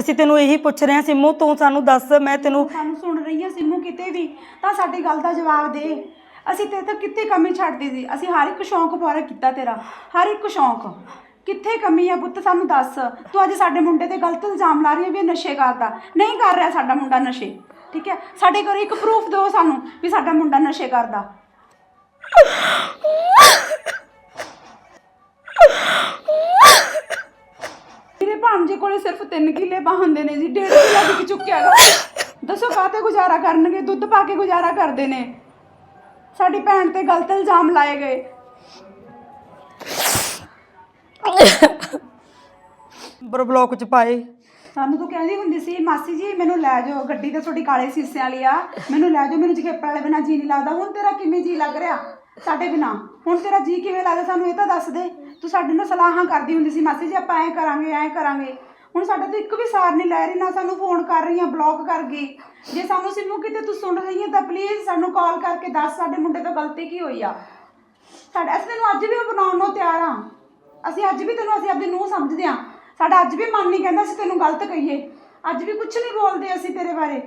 ਅਸੀਂ ਤੈਨੂੰ ਇਹੀ ਪੁੱਛ ਰਹੇ ਹਾਂ ਸਿੰਮੂ ਤੂੰ ਸਾਨੂੰ ਦੱਸ ਮੈਂ ਤੈਨੂੰ ਸਾਨੂੰ ਸੁਣ ਰਹੀ ਹੈ ਸਿੰਮੂ ਕਿਤੇ ਵੀ ਤਾਂ ਸਾਡੀ ਗੱਲ ਦਾ ਜਵਾਬ ਦੇ। ਅਸੀਂ ਤੇ ਤਾਂ ਕਿੱਥੇ ਕਮੀ ਛੱਡਦੀ ਸੀ? ਅਸੀਂ ਹਰ ਇੱਕ ਸ਼ੌਂਕ ਪੂਰਾ ਕੀਤਾ ਤੇਰਾ ਹਰ ਇੱਕ ਸ਼ੌਂਕ। ਕਿੱਥੇ ਕਮੀ ਆ ਪੁੱਤ ਸਾਨੂੰ ਦੱਸ। ਤੂੰ ਅੱਜ ਸਾਡੇ ਮੁੰਡੇ ਤੇ ਗਲਤ ਇਲਜ਼ਾਮ ਲਾ ਰਹੀ ਹੈ ਵੀ ਇਹ ਨਸ਼ੇ ਕਰਦਾ। ਨਹੀਂ ਕਰ ਰਿਹਾ ਸਾਡਾ ਮੁੰਡਾ ਨਸ਼ੇ ਠੀਕ ਹੈ? ਸਾਡੇ ਘਰੋਂ ਇੱਕ ਪ੍ਰੂਫ ਦਿਓ ਸਾਨੂੰ ਵੀ ਸਾਡਾ ਮੁੰਡਾ ਨਸ਼ੇ ਕਰਦਾ। ਭਾਂਜੇ ਕੋਲੇ ਸਿਰਫ 3 ਕਿੱਲੇ ਬਾਹੰਦੇ ਨੇ ਜੀ 1.5 ਕਿੱਲਾ ਵਿਕ ਚੁੱਕਿਆ ਗਾ ਦੱਸੋ ਕਾਤੇ ਗੁਜ਼ਾਰਾ ਕਰਨਗੇ ਦੁੱਧ ਪਾ ਕੇ ਗੁਜ਼ਾਰਾ ਕਰਦੇ ਨੇ। ਸਾਡੀ ਭੈਣ ਤੇ ਗਲਤ ਇਲਜ਼ਾਮ ਲਾਏ ਗਏ। ਨੰਬਰ ਬਲੌਕ ਚ ਪਾਏ। ਸਾਨੂੰ ਤੂੰ ਕਹਿੰਦੀ ਹੁੰਦੀ ਸੀ ਮਾਸੀ ਜੀ ਮੈਨੂੰ ਲੈ ਜਾਓ ਗੱਡੀ ਤੇ ਤੁਹਾਡੀ ਕਾਲੇ ਸੀਸਿਆਂ ਵਾਲੀ ਆ। ਮੈਨੂੰ ਲੈ ਜਾਓ ਮੈਨੂੰ ਜਗੇਪਰ ਵਾਲੇ ਬਿਨਾਂ ਜੀ ਨਹੀਂ ਲੱਗਦਾ। ਹੁਣ ਤੇਰਾ ਕਿਵੇਂ ਜੀ ਲੱਗ ਰਿਹਾ? ਸਾਡੇ ਬਿਨਾਂ। ਹੁਣ ਤੇਰਾ ਜੀ ਕਿਵੇਂ ਲੱਗਦਾ? ਸਾਨੂੰ ਇਹ ਤਾਂ ਦੱਸ ਦੇ। ਤੂੰ ਸਾਡੇ ਨਾਲ ਸਲਾਹਾਂ ਕਰਦੀ ਹੁੰਦੀ ਸੀ, ਮਾਸੀ ਜੀ ਆਪਾਂ ਐਂ ਕਰਾਂਗੇ ਐਂ ਕਰਾਂਗੇ। ਹੁਣ ਸਾਡਾ ਤਾਂ ਇੱਕ ਵੀ ਸਾਰ ਨਹੀਂ ਲੈ ਰਹੀ, ਨਾ ਸਾਨੂੰ ਫੋਨ ਕਰ ਰਹੀ ਆ ਬਲੌਕ ਕਰ ਗਈ। ਜੇ ਸਾਨੂੰ ਸਿੰਮੂ ਕਿਤੇ ਤੂੰ ਸੁਣ ਰਹੀ ਹੈ ਤਾਂ ਪਲੀਜ਼ ਸਾਨੂੰ ਕਾਲ ਕਰਕੇ ਦੱਸ, ਸਾਡੇ ਮੁੰਡੇ ਤੋਂ ਗਲਤੀ ਕੀ ਹੋਈ ਆ? ਸਾਡਾ ਅਸੀਂ ਤੈਨੂੰ ਅੱਜ ਵੀ ਬਣਾਉਣ ਨੂੰ ਤਿਆਰ ਆ। ਅਸੀਂ ਅੱਜ ਵੀ ਤੈਨੂੰ ਅਸੀਂ ਆਪਣੀ ਨੂੰਹ ਸਮਝਦੇ ਆ। ਸਾਡਾ ਅੱਜ ਵੀ ਮਨ ਨਹੀਂ ਕਹਿੰਦਾ ਅਸੀਂ ਤੈਨੂੰ ਗਲਤ ਕਹੀਏ। ਅੱਜ ਵੀ ਕੁਝ ਨਹੀਂ ਬੋਲਦੇ ਅਸੀਂ ਤੇਰੇ ਬਾਰੇ।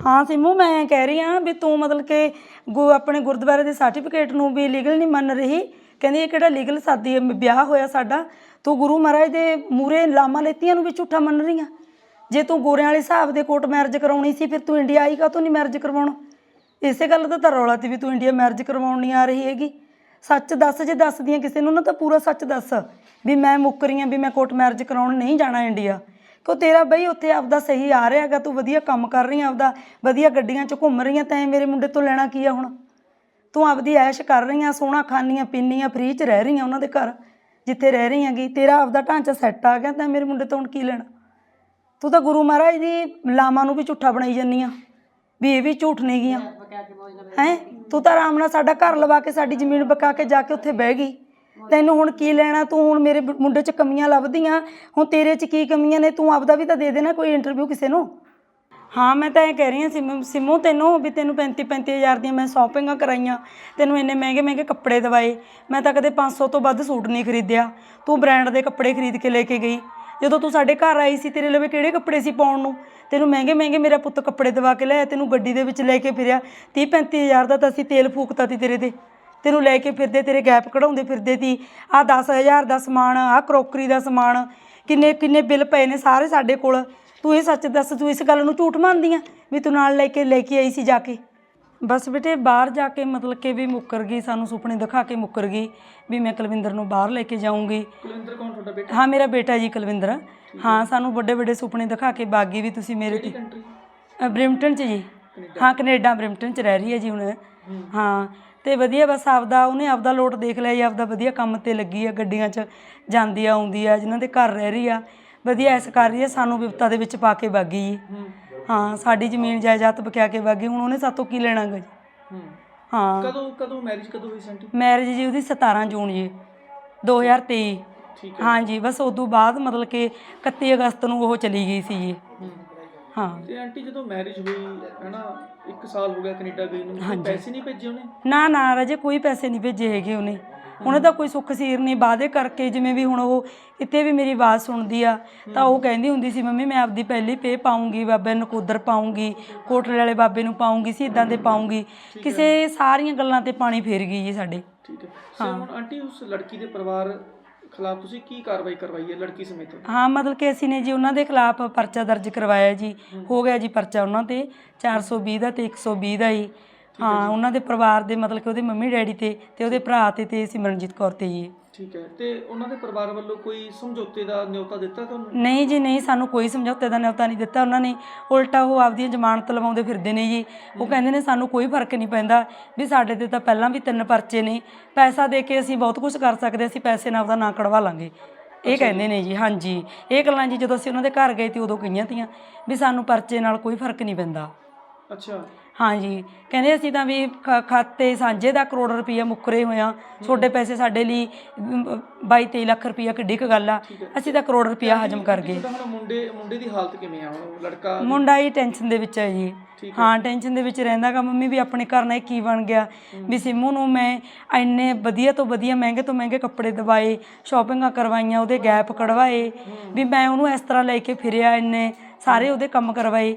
ਹਾਂ ਸਿੰਮੂ, ਮੈਂ ਕਹਿ ਰਹੀ ਹਾਂ ਵੀ ਤੂੰ ਮਤਲਬ ਕਿ ਗੁ ਆਪਣੇ ਗੁਰਦੁਆਰੇ ਦੇ ਸਰਟੀਫਿਕੇਟ ਨੂੰ ਵੀ ਲੀਗਲ ਨਹੀਂ ਮੰਨ ਰਹੀ। ਕਹਿੰਦੀ ਇਹ ਕਿਹੜਾ ਲੀਗਲ ਸਾਦੀ ਹੈ, ਵਿਆਹ ਹੋਇਆ ਸਾਡਾ। ਤੂੰ ਗੁਰੂ ਮਹਾਰਾਜ ਦੇ ਮੂਰੇ ਲਾਮਾ ਲੈਤੀਆਂ ਨੂੰ ਵੀ ਝੂਠਾ ਮੰਨ ਰਹੀ ਆ। ਜੇ ਤੂੰ ਗੋਰਿਆਂ ਵਾਲੇ ਹਿਸਾਬ ਦੇ ਕੋਰਟ ਮੈਰਿਜ ਕਰਾਉਣੀ ਸੀ ਫਿਰ ਤੂੰ ਇੰਡੀਆ ਆਈ ਕਾ ਤੂੰ ਨਹੀਂ ਮੈਰਿਜ ਕਰਵਾਉਣਾ? ਇਸੇ ਗੱਲ ਦਾ ਤਾਂ ਰੌਲਾ ਤੀ ਵੀ ਤੂੰ ਇੰਡੀਆ ਮੈਰਿਜ ਕਰਵਾਉਣ ਨਹੀਂ ਆ ਰਹੀ ਹੈਗੀ। ਸੱਚ ਦੱਸ ਜੇ ਦੱਸਦੀਆਂ ਕਿਸੇ ਨੂੰ ਨਾ ਤਾਂ ਪੂਰਾ ਸੱਚ ਦੱਸ ਵੀ ਮੈਂ ਮੁੱਕ ਰਹੀ ਹਾਂ ਵੀ ਮੈਂ ਕੋਰਟ ਮੈਰਿਜ ਕਰਾਉਣ ਨਹੀਂ ਜਾਣਾ ਇੰਡੀਆ। ਕਿਉਂ ਤੇਰਾ ਬਈ ਉੱਥੇ ਆਪਦਾ ਸਹੀ ਆ ਰਿਹਾ ਹੈਗਾ ਤੂੰ ਵਧੀਆ ਕੰਮ ਕਰ ਰਹੀ ਆ ਆਪਦਾ ਵਧੀਆ ਗੱਡੀਆਂ 'ਚ ਘੁੰਮ ਰਹੀ ਆ ਤੈਂ ਮੇਰੇ ਮੁੰਡੇ ਤੋਂ ਲੈਣਾ ਕੀ ਆ ਹੁਣ? ਤੂੰ ਆਪਦੀ ਐਸ਼ ਕਰ ਰਹੀ ਆ, ਸੋਹਣਾ ਖਾਨੀਆਂ ਪੀਨੀਆਂ ਫ੍ਰੀ 'ਚ ਰਹਿ ਰਹੀ ਆ ਉਹਨਾਂ ਦੇ ਘਰ, ਜਿੱਥੇ ਰਹਿ ਰਹੀ ਹੈਗੀ, ਤੇਰਾ ਆਪਦਾ ਢਾਂਚਾ ਸੈੱਟ ਆ ਗਿਆ, ਤਾਂ ਮੇਰੇ ਮੁੰਡੇ ਤੋਂ ਹੁਣ ਕੀ ਲੈਣਾ? ਤੂੰ ਤਾਂ ਗੁਰੂ ਮਹਾਰਾਜ ਦੀ ਲਾਮਾ ਨੂੰ ਵੀ ਝੂਠਾ ਬਣਾਈ ਜੰਨੀ ਆ, ਵੀ ਇਹ ਵੀ ਝੂਠ ਨਹੀਂ ਗੀਆਂ। ਹੈ? ਤੂੰ ਤਾਂ ਆਰਾਮ ਨਾਲ ਸਾਡਾ ਘਰ ਲਵਾ ਕੇ, ਸਾਡੀ ਜ਼ਮੀਨ ਬਕਾ ਕੇ ਜਾ ਕੇ ਉੱਥੇ ਬਹਿ ਗਈ। ਤੈਨੂੰ ਹੁਣ ਕੀ ਲੈਣਾ? ਤੂੰ ਹੁਣ ਮੇਰੇ ਮੁੰਡੇ 'ਚ ਕਮੀਆਂ ਲੱਭਦੀਆਂ, ਹੁਣ ਤੇਰੇ 'ਚ ਕੀ ਕਮੀਆਂ ਨੇ? ਤੂੰ ਆਪਦਾ ਵੀ ਤਾਂ ਦੇ ਦੇਣਾ ਕੋਈ ਇੰਟਰਵਿਊ ਕਿਸੇ ਨੂੰ। ਹਾਂ, ਮੈਂ ਤਾਂ ਇਹ ਕਹਿ ਰਹੀ ਹਾਂ, ਸਿਮ, ਸਿਮੂ ਤੈਨੂੰ ਵੀ ਤੈਨੂੰ 35 35000 ਦੀਆਂ ਮੈਂ ਸ਼ਾਪਿੰਗਾਂ ਕਰਾਈਆਂ, ਤੈਨੂੰ ਇੰਨੇ ਮਹਿੰਗੇ ਮਹਿੰਗੇ ਕੱਪੜੇ ਦਵਾਏ, ਮੈਂ ਤਾਂ ਕਦੇ 500 ਤੋਂ ਵੱਧ ਸੂਟ ਨਹੀਂ ਖਰੀਦਿਆ। ਤੂੰ ਬ੍ਰਾਂਡ ਦੇ ਕੱਪੜੇ ਖਰੀਦ ਕੇ ਲੈ ਕੇ ਗਈ। ਜਦੋਂ ਤੂੰ ਸਾਡੇ ਘਰ ਆਈ ਸੀ, ਤੇਰੇ ਲਵੇ ਕਿਹੜੇ ਕੱਪੜੇ ਸੀ ਪਾਉਣ ਨੂੰ? ਤੈਨੂੰ ਮਹਿੰਗੇ ਮਹਿੰਗੇ ਮੇਰਾ ਪੁੱਤ ਕੱਪੜੇ ਦਵਾ ਕੇ ਲਿਆਇਆ, ਤੈਨੂੰ ਗੱਡੀ ਦੇ ਵਿੱਚ ਲੈ ਕੇ ਫਿਰਿਆ। 30 35000 ਦਾ ਤਾਂ ਅਸੀਂ ਤੇਲ ਫੂਕਤਾ ਸੀ ਤੇਰੇ ਤੇ। ਤੈਨੂੰ ਲੈ ਕੇ ਫਿਰਦੇ, ਤੇਰੇ ਗੈਪ ਕਢਾਉਂਦੇ ਫਿਰਦੇ ਤੀ। ਆ 10000 ਦਾ ਸਮਾਨ ਆ ਕਰੋਕਰੀ ਦਾ ਸਮਾਨ, ਕਿੰਨੇ ਕਿੰਨੇ ਬਿੱਲ ਪਏ ਨੇ ਸਾਰੇ ਸਾਡੇ ਕੋਲ। ਤੂੰ ਇਹ ਸੱਚ ਦੱਸ ਤੂੰ ਇਸ ਗੱਲ ਨੂੰ ਝੂਠ ਮੰਨਦੀ ਆ ਵੀ ਤੂੰ ਨਾਲ ਲੈ ਕੇ ਲੈ ਕੇ ਆਈ ਸੀ ਜਾ ਕੇ? ਬਸ ਬੇਟੇ ਬਾਹਰ ਜਾ ਕੇ ਮਤਲਬ ਕਿ ਵੀ ਮੁੱਕਰ ਗਈ ਸਾਨੂੰ ਸੁਪਨੇ ਦਿਖਾ ਕੇ ਮੁੱਕਰ ਗਈ ਵੀ ਮੈਂ ਕੁਲਵਿੰਦਰ ਨੂੰ ਬਾਹਰ ਲੈ ਕੇ ਜਾਊਂਗੀ। ਕੁਲਵਿੰਦਰ ਕੌਣ ਤੁਹਾਡਾ ਬੇਟਾ? ਹਾਂ ਮੇਰਾ ਬੇਟਾ ਜੀ ਕੁਲਵਿੰਦਰ। ਹਾਂ। ਸਾਨੂੰ ਵੱਡੇ ਵੱਡੇ ਸੁਪਨੇ ਦਿਖਾ ਕੇ ਬਾਗੀ ਵੀ ਤੁਸੀਂ ਮੇਰੇ ਤੇ ਕੰਟਰੀ ਅ, ਬ੍ਰਿਮਟਨ ਚ ਜੀ। ਹਾਂ ਕੈਨੇਡਾ ਬ੍ਰਿਮਟਨ ਚ ਰਹਿ ਰਹੀ ਹੈ ਜੀ ਹੁਣ। ਹਾਂ ਤੇ ਵਧੀਆ ਬਸ ਆਪਦਾ ਉਹਨੇ ਆਪਦਾ ਲੋਟ ਦੇਖ ਲਿਆ ਜੀ ਆਪਦਾ ਵਧੀਆ ਕੰਮ ਤੇ ਲੱਗੀ ਆ ਗੱਡੀਆਂ 'ਚ ਜਾਂਦੀ ਆ ਆਉਂਦੀ ਆ ਜਿਨ੍ਹਾਂ ਦੇ ਘਰ ਰਹਿ ਰਹੀ ਆ। ਵਧੀਆ ਐਸ ਕਰ ਰਹੀ ਆ ਸਾਨੂੰ ਵਿਪਤਾ ਦੇ ਵਿੱਚ ਪਾ ਕੇ ਬਾਗੀ ਜੀ ਹਾਂ। ਸਾਡੀ ਜ਼ਮੀਨ ਜਾਇਦਾਦ ਬਕਿਆ ਕੇ ਬਾਗੀ ਹੁਣ ਉਹਨੇ ਸਾਤੋਂ ਕੀ ਲੈਣਾਗਾ ਜੀ? ਹੂੰ। ਹਾਂ। ਕਦੋਂ ਕਦੋਂ ਮੈਰਿਜ ਕਦੋਂ ਹੋਈ ਸੈਂਟੀ? ਮੈਰਿਜ ਜੀ ਉਹਦੀ 17 ਜੂਨ ਜੀ 2023 ਠੀਕ ਹਾਂ। ਜੀ ਬਸ ਉਦੋਂ ਬਾਅਦ ਮਤਲਬ ਕਿ 31 ਅਗਸਤ ਨੂੰ ਉਹ ਚਲੀ ਗਈ ਸੀ ਜੀ। ਹੂੰ। ਹਾਂ। ਤੇ ਆਂਟੀ ਜਦੋਂ ਮੈਰਿਜ ਹੋਈ ਹੈਨਾ 1 ਸਾਲ ਹੋ ਗਿਆ ਕੈਨੇਡਾ ਗਈ ਨੂੰ ਪੈਸੇ ਨਹੀਂ ਭੇਜੇ ਉਹਨੇ? ਨਾ ਨਾ ਰਾਜੇ ਕੋਈ ਪੈਸੇ ਨਹੀਂ ਭੇਜੇ ਹੈਗੇ ਉਹਨੇ। ਉਹਨੇ ਤਾਂ ਕੋਈ ਸੁੱਖ ਸੀਰ ਨਹੀਂ ਵਾਅਦੇ ਕਰਕੇ ਜਿਵੇਂ ਵੀ ਹੁਣ ਉਹ ਕਿਤੇ ਵੀ ਮੇਰੀ ਆਵਾਜ਼ ਸੁਣਦੀ ਆ ਤਾਂ ਉਹ ਕਹਿੰਦੀ ਹੁੰਦੀ ਸੀ ਮੰਮੀ ਮੈਂ ਆਪਦੀ ਪਹਿਲੀ ਪੇ ਪਾਉਂਗੀ ਬਾਬੇ ਨਕੋਦਰ ਪਾਉਂਗੀ ਕੋਟਲੇ ਵਾਲੇ ਬਾਬੇ ਨੂੰ ਪਾਉਂਗੀ ਸਿੱਧਾਂ ਦੇ ਪਾਉਂਗੀ। ਕਿਸੇ ਸਾਰੀਆਂ ਗੱਲਾਂ ਤੇ ਪਾਣੀ ਫੇਰ ਗਈ ਜੀ ਸਾਡੇ। ਠੀਕ ਹੈ। ਸੋ ਹੁਣ ਆਂਟੀ ਉਸ ਲੜਕੀ ਦੇ ਪਰਿਵਾਰ ਖਿਲਾਫ ਤੁਸੀਂ ਕੀ ਕਾਰਵਾਈ ਕਰਵਾਈ ਹੈ ਲੜਕੀ ਸਮੇਤ? ਹਾਂ ਮਤਲਬ ਕਿ ਅਸੀਂ ਨੇ ਜੀ ਉਹਨਾਂ ਦੇ ਖਿਲਾਫ ਪਰਚਾ ਦਰਜ ਕਰਵਾਇਆ ਜੀ। ਹੋ। ਗਿਆ ਜੀ ਪਰਚਾ ਉਹਨਾਂ ਤੇ। 420 ਦਾ ਤੇ 120 ਦਾ ਜੀ ਹਾਂ ਉਹਨਾਂ ਦੇ ਪਰਿਵਾਰ ਦੇ ਮਤਲਬ ਕਿ ਉਹਦੇ ਮੰਮੀ ਡੈਡੀ ਤੇ ਤੇ ਉਹਦੇ ਭਰਾ ਤੇ ਤੇ ਸਿਮਰਨਜੀਤ ਕੌਰ ਤੇ ਜੀ। ਠੀਕ ਹੈ ਤੇ ਉਹਨਾਂ ਦੇ ਪਰਿਵਾਰ ਵੱਲੋਂ ਕੋਈ ਸਮਝੌਤੇ ਦਾ ਨਿਯੋਤਾ ਦਿੱਤਾ ਤੁਹਾਨੂੰ? ਨਹੀਂ ਜੀ ਨਹੀਂ ਸਾਨੂੰ ਕੋਈ ਸਮਝੌਤੇ ਦਾ ਨਿਯੋਤਾ ਨਹੀਂ ਦਿੱਤਾ ਉਹਨਾਂ ਨੇ। ਉਲਟਾ ਉਹ ਆਪਦੀਆਂ ਜ਼ਮਾਨਤ ਲਵਾਉਂਦੇ ਫਿਰਦੇ ਨੇ ਜੀ। ਉਹ ਕਹਿੰਦੇ ਨੇ ਸਾਨੂੰ ਕੋਈ ਫ਼ਰਕ ਨਹੀਂ ਪੈਂਦਾ ਵੀ ਸਾਡੇ ਤੇ ਤਾਂ ਪਹਿਲਾਂ ਵੀ ਤਿੰਨ ਪਰਚੇ ਨੇ। ਪੈਸਾ ਦੇ ਕੇ ਅਸੀਂ ਬਹੁਤ ਕੁਝ ਕਰ ਸਕਦੇ ਅਸੀਂ ਪੈਸੇ ਨਾਲ ਆਪਦਾ ਨਾਂ ਕਢਵਾ ਲਾਂਗੇ। ਇਹ ਕਹਿੰਦੇ ਨੇ ਜੀ ਹਾਂਜੀ। ਇਹ ਗੱਲਾਂ ਜੀ ਜਦੋਂ ਅਸੀਂ ਉਹਨਾਂ ਦੇ ਘਰ ਗਏ ਤੇ ਉਦੋਂ ਕਹੀਆਂ ਤੀਆਂ ਵੀ ਸਾਨੂੰ ਪਰਚੇ ਨਾਲ ਕੋਈ ਫ਼ਰਕ ਨਹੀਂ ਪੈਂਦਾ। ਅੱਛਾ। ਹਾਂਜੀ। ਕਹਿੰਦੇ ਅਸੀਂ ਤਾਂ ਵੀ ਖ- ਖਾਤੇ ਸਾਂਝੇ ਦਾ ਕਰੋੜ ਰੁਪਈਆ ਮੁੱਕਰੇ ਹੋਇਆ ਤੁਹਾਡੇ ਪੈਸੇ ਸਾਡੇ ਲਈ 22 23 ਲੱਖ ਰੁਪਈਆ ਕਿੱਡੀ ਕੁ ਗੱਲ ਆ। ਅਸੀਂ ਤਾਂ ਕਰੋੜ ਰੁਪਈਆ ਹਜਮ ਕਰ ਗਏ। ਹੁਣ ਮੁੰਡੇ ਮੁੰਡੇ ਦੀ ਹਾਲਤ ਕਿਵੇਂ ਆ? ਹੁਣ ਲੜਕਾ ਮੁੰਡਾ ਹੀ ਟੈਨਸ਼ਨ ਦੇ ਵਿੱਚ ਹੈ ਜੀ। ਹਾਂ। ਟੈਨਸ਼ਨ ਦੇ ਵਿੱਚ ਰਹਿੰਦਾਗਾ ਮੰਮੀ ਵੀ ਆਪਣੇ ਘਰ ਨਾਲ ਇਹ ਕੀ ਬਣ ਗਿਆ। ਵੀ ਸਿੰਮੂ ਨੂੰ ਮੈਂ ਇੰਨੇ ਵਧੀਆ ਤੋਂ ਵਧੀਆ ਮਹਿੰਗੇ ਤੋਂ ਮਹਿੰਗੇ ਕੱਪੜੇ ਦਵਾਏ ਸ਼ਾਪਿੰਗਾਂ ਕਰਵਾਈਆਂ ਉਹਦੇ ਗੈਪ ਕਢਵਾਏ ਵੀ ਮੈਂ ਉਹਨੂੰ ਇਸ ਤਰ੍ਹਾਂ ਲੈ ਕੇ ਫਿਰਿਆ ਇੰਨੇ ਸਾਰੇ ਉਹਦੇ ਕੰਮ ਕਰਵਾਏ।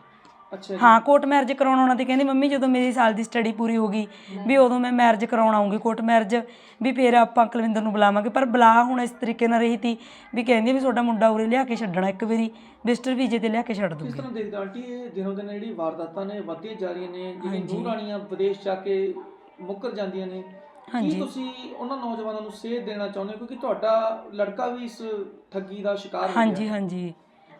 ਅੱਛਾ ਹਾਂ ਕੋਰਟ ਮੈਰਿਜ ਕਰਾਉਣ ਆਉਣਾ ਤੇ ਕਹਿੰਦੀ ਮੰਮੀ ਜਦੋਂ ਮੇਰੀ ਸਾਲ ਦੀ ਸਟੱਡੀ ਪੂਰੀ ਹੋ ਗਈ ਵੀ ਉਦੋਂ ਮੈਂ ਮੈਰਿਜ ਕਰਾਉਣ ਆਉਂਗੀ ਕੋਰਟ ਮੈਰਿਜ ਵੀ ਫਿਰ ਆਪਾਂ ਕੁਲਵਿੰਦਰ ਨੂੰ ਬੁਲਾਵਾਂਗੇ। ਪਰ ਬੁਲਾ ਹੁਣ ਇਸ ਤਰੀਕੇ ਨਾਲ ਰਹੀ ਤੀ ਵੀ ਕਹਿੰਦੀ ਵੀ ਤੁਹਾਡਾ ਮੁੰਡਾ ਉਰੇ ਲਿਆ ਕੇ ਛੱਡਣਾ ਇੱਕ ਵਾਰੀ ਵਿਜ਼ਟਰ ਵੀਜ਼ੇ ਤੇ ਲਿਆ ਕੇ ਛੱਡ ਦੂੰਗੀ। ਤਰ੍ਹਾਂ ਦੇਖਦੇ ਆਂਟੀ ਇਹ ਦਿਨੋਂ ਦਿਨ ਜਿਹੜੀ ਵਾਰਦਾਤਾਂ ਨੇ ਵੱਧਦੀਆਂ ਜਾ ਰਹੀਆਂ ਨੇ ਜਿਹੜੀ ਨੂੰਹ ਰਾਣੀਆਂ ਵਿਦੇਸ਼ ਜਾ ਕੇ ਮੁੱਕਰ ਜਾਂਦੀਆਂ ਨੇ ਕੀ ਤੁਸੀਂ ਉਹਨਾਂ ਨੌਜਵਾਨਾਂ ਨੂੰ ਸੇਧ ਦੇਣਾ ਚਾਹੁੰਦੇ ਹੋ? ਕਿਉਂਕਿ ਤੁਹਾਡਾ ਲੜਕਾ ਵੀ ਇਸ ਠੱਗੀ ਦਾ ਸ਼ਿਕਾਰ ਹੋ ਗਿਆ। ਹਾਂਜੀ ਹਾਂਜੀ।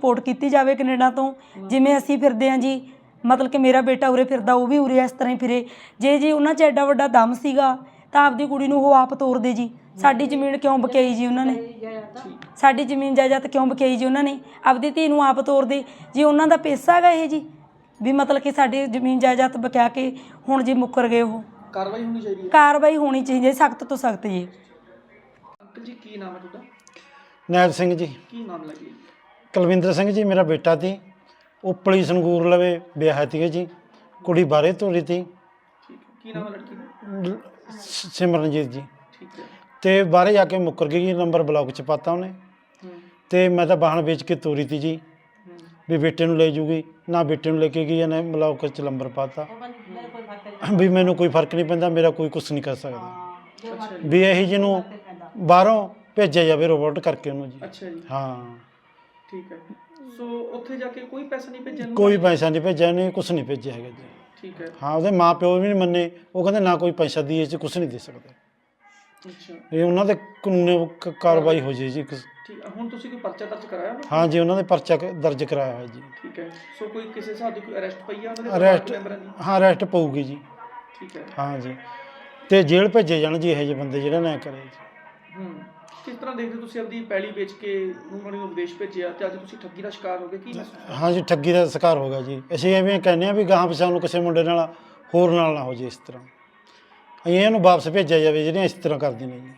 ਰਿਪੋਰਟ ਕੀਤੀ ਜਾਵੇ ਕੈਨੇਡਾ ਤੋਂ ਜਿਵੇਂ ਅਸੀਂ ਫਿਰਦੇ ਆ ਜੀ ਮਤਲਬ ਕਿ ਮੇਰਾ ਬੇਟਾ ਉਰੇ ਫਿਰਦਾ ਉਹ ਵੀ ਉਰੇ ਇਸ ਤਰ੍ਹਾਂ ਹੀ ਫਿਰੇ। ਜੇ ਜੀ ਉਹਨਾਂ 'ਚ ਐਡਾ ਵੱਡਾ ਦਮ ਸੀਗਾ ਤਾਂ ਆਪਦੀ ਕੁੜੀ ਨੂੰ ਉਹ ਆਪ ਤੋਰਦੇ ਜੀ। ਸਾਡੀ ਜ਼ਮੀਨ ਕਿਉਂ ਬਕਾਈ ਜੀ ਉਹਨਾਂ ਨੇ? ਸਾਡੀ ਜ਼ਮੀਨ ਜਾਇਦਾਦ ਕਿਉਂ ਬਕਾਈ ਜੀ ਉਹਨਾਂ ਨੇ? ਆਪਦੀ ਧੀ ਨੂੰ ਆਪ ਤੋਰਦੇ ਜੀ ਉਹਨਾਂ ਦਾ ਪੈਸਾ ਹੈਗਾ ਇਹ ਜੀ ਵੀ ਮਤਲਬ ਕਿ ਸਾਡੀ ਜ਼ਮੀਨ ਜਾਇਦਾਦ ਬਕਾ ਕੇ ਹੁਣ ਜੀ ਮੁੱਕਰ ਗਏ ਉਹ। ਕਾਰਵਾਈ ਹੋਣੀ ਚਾਹੀਦੀ ਹੈ? ਕਾਰਵਾਈ ਹੋਣੀ ਚਾਹੀਦੀ ਹੈ ਸਖਤ ਤੋਂ ਸਖਤ ਜੀ। ਅੰਕਲ ਜੀ ਕੀ ਨਾਮ ਹੈ ਤੁਹਾਡਾ? ਨੈਬ ਸਿੰਘ ਜੀ। ਕੀ ਨਾਮ ਲੱਗੀ? ਕੁਲਵਿੰਦਰ ਸਿੰਘ ਜੀ ਮੇਰਾ ਬੇਟਾ ਤੀ ਉਪਲੀ ਸੰਗੂਰ ਲਵੇ ਵਿਆਹ ਤੀ ਜੀ। ਕੁੜੀ ਬਾਰੇ ਤੋਰੀ ਤੀ ਠੀਕ ਹੈ। ਕੀ ਨਾਮ ਹੈ ਲੜਕੀ ਦਾ? ਲ- ਸ- ਸਿਮਰਨਜੀਤ ਜੀ। ਠੀਕ ਹੈ। ਤੇ ਬਾਹਰੇ ਜਾ ਕੇ ਮੁੱਕਰ ਗਈ ਜੀ ਨੰਬਰ ਬਲੌਕ ਚ ਪਾਤਾ ਉਹਨੇ। ਹੂੰ। ਤੇ ਮੈਂ ਤਾਂ ਵਾਹਣ ਵੇਚ ਕੇ ਤੋਰੀ ਤੀ ਜੀ। ਹੂੰ। ਵੀ ਬੇਟੇ ਨੂੰ ਲੈ ਜੂਗੀ। ਨਾ ਬੇਟੇ ਨੂੰ ਲੈ ਕੇ ਗਈ ਇਹਨੇ ਬਲੌਕ ਚ ਨੰਬਰ ਪਾਤਾ। ਵੀ ਮੈਨੂੰ ਕੋਈ ਫ਼ਰਕ ਨਹੀਂ ਪੈਂਦਾ ਮੇਰਾ ਕੋਈ ਕੁਝ ਨਹੀਂ ਕਰ ਸਕਦਾ। ਅੱਛਾ ਜੀ ਵੀ ਇਹੀ ਜਿਹਨੂੰ ਬਾਹਰੋਂ ਭੇਜਿਆ ਜਾਵੇ ਰੋਬੋਟ ਕਰਕੇ ਉਹਨੂੰ ਜੀ। ਅੱਛਾ ਜੀ। ਹਾਂ। ਠੀਕ ਹੈ। ਸੋ ਉੱਥੇ ਜਾ ਕੇ ਕੋਈ ਪੈਸਾ ਨਹੀਂ ਭੇਜਿਆ ਨੂੰ? ਕੋਈ ਪੈਸਾ ਨਹੀਂ ਭੇਜਿਆ ਨਹੀਂ ਕੁਝ ਨਹੀਂ ਭੇਜਿਆ ਹੈਗਾ ਜੀ। ਠੀਕ ਹੈ। ਹਾਂ ਉਹਦੇ ਮਾਂ ਪਿਓ ਵੀ ਨਹੀਂ ਮੰਨੇ ਉਹ ਕਹਿੰਦੇ ਨਾ ਕੋਈ ਪੈਸਾ ਦੀਏ ਚ ਕੁਝ ਨਹੀਂ ਦੇ ਸਕਦੇ। ਅੱਛਾ। ਇਹ ਉਹਨਾਂ ਦੇ ਕਾਨੂੰਨੀ ਕ- ਕਾਰਵਾਈ ਹੋ ਜੇ ਜੀ। ਠੀਕ ਹੁਣ ਤੁਸੀਂ ਕੋਈ ਪਰਚਾ ਦਰਜ ਕਰਾਇਆ ਵਾ? ਹਾਂ ਜੀ ਉਹਨਾਂ ਦੇ ਪਰਚਾ ਕ- ਦਰਜ ਕਰਾਇਆ ਹੋਇਆ ਜੀ। ਠੀਕ ਹੈ। ਸੋ ਕੋਈ ਕਿਸੇ ਹਿਸਾਬ ਦੀ ਕੋਈ ਅਰੈਸਟ ਪਈ ਆ ਉਹਨਾਂ ਦੇ ਮੈਂਬਰਾਂ ਦੀ ਹਾਂ ਅਰੈਸਟ ਪਊਗੀ ਜੀ। ਠੀਕ ਹੈ। ਹਾਂ ਜੀ। ਤੇ ਜੇਲ੍ਹ ਭੇਜੇ ਜਾਣ ਜੀ ਇਹੋ ਜਿਹੇ ਬੰਦੇ ਜਿਹੜਾ ਨਾ ਕਰੇ ਜੀ। ਹੂੰ। ਕਿਸ ਤਰ੍ਹਾਂ ਦੇਖਦੇ ਹੋ ਤੁਸੀਂ ਆਪਦੀ ਪੈਲੀ ਵੇਚ ਕੇ ਨੂੰਹ ਨੂੰ ਵਿਦੇਸ਼ ਭੇਜਿਆ ਤੇ ਅੱਜ ਤੁਸੀਂ ਠੱਗੀ ਦਾ ਸ਼ਿਕਾਰ ਹੋ ਗਏ, ਕੀ ਮਹਿਸੂਸ ਹਾਂ? ਠੱਗੀ ਦਾ ਸ਼ਿਕਾਰ ਹੋ ਗਿਆ ਜੀ। ਅਸੀਂ ਐਵੇਂ ਕਹਿੰਦੇ ਆ ਵੀ ਗਾਹਾਂ ਪਿਛਾਂ ਨੂੰ ਕਿਸੇ ਮੁੰਡੇ ਨਾਲ, ਹੋਰ ਨਾਲ ਨਾ ਹੋ ਜੇ ਇਸ ਤਰ੍ਹਾਂ। ਅਸੀਂ ਇਹਨੂੰ ਵਾਪਸ ਭੇਜਿਆ ਜਾਵੇ, ਜਿਹੜੀਆਂ ਇਸ ਤਰ੍ਹਾਂ ਕਰਦੀਆਂ ਨੇ ਜੀ।